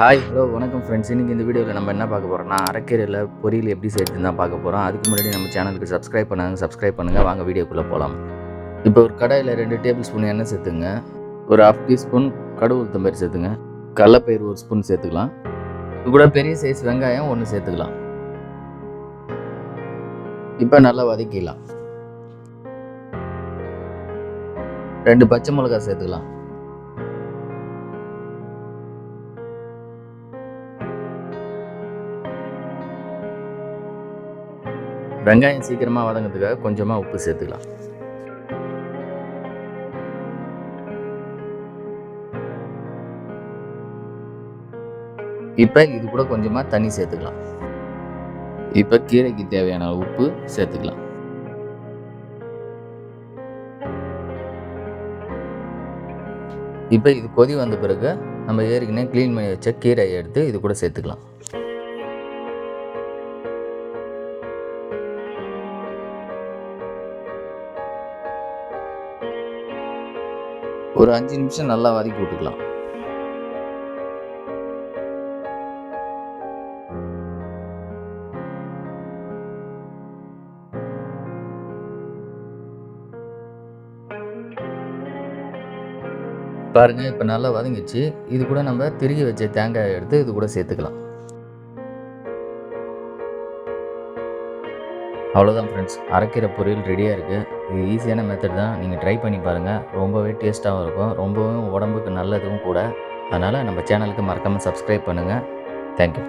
Hi hello வணக்கம் friends இன்றைக்கி இந்த வீடியோவில் நம்ம என்ன பார்க்க போகிறோம்னா அரைக்கீரையில் பொரியல் எப்படி செய்யறதுன்னு தான் பார்க்க போகிறோம் அதுக்கு முன்னாடி நம்ம சேனலுக்கு சப்ஸ்கிரைப் பண்ணாங்க சப்ஸ்கிரைப் பண்ணுங்கள் வாங்க வீடியோக்குள்ளே போகலாம் இப்போ ஒரு கடாயில் ரெண்டு டேபிள் ஸ்பூன் எண்ணெய் சேர்த்துங்க. ஒரு ஹாஃப் டீஸ்பூன் கடுகு உளுத்தம்பயிர் சேர்த்துங்க. கடலப்பயிர் ஒரு ஸ்பூன் சேர்த்துக்கலாம். இது கூட பெரிய சைஸ் வெங்காயம் ஒன்று சேர்த்துக்கலாம். இப்போ நல்லா வதக்கிடலாம். ரெண்டு பச்சை மிளகாய் சேர்த்துக்கலாம். வெங்காயம் சீக்கிரமாக வதங்கிறதுக்காக கொஞ்சமாக உப்பு சேர்த்துக்கலாம். இப்போ இது கூட கொஞ்சமாக தண்ணி சேர்த்துக்கலாம். இப்போ கீரைக்கு தேவையான உப்பு சேர்த்துக்கலாம். இப்போ இது கொதி வந்த பிறகு நம்ம ஏற்கனவே க்ளீன் பண்ணி வச்ச கீரையை எடுத்து இது கூட சேர்த்துக்கலாம். ஒரு அஞ்சு நிமிஷம் நல்லா வதக்கி விட்டுக்கலாம். பாருங்க இப்போ நல்லா வதங்கிச்சு இது கூட நம்ம திருகி வச்ச தேங்காயை எடுத்து இது கூட சேர்த்துக்கலாம். அவ்வளோதான் ஃப்ரெண்ட்ஸ் அரைக்கிற பொரியல் ரெடியாக இருக்குது இது ஈஸியான மெத்தட் தான். நீங்கள் ட்ரை பண்ணி பாருங்கள் ரொம்பவே டேஸ்ட்டாகவும் இருக்கும். ரொம்பவும் உடம்புக்கு நல்லதும் கூட. அதனால் நம்ம சேனலுக்கு மறக்காமல் சப்ஸ்கிரைப் பண்ணுங்கள் தேங்க்யூ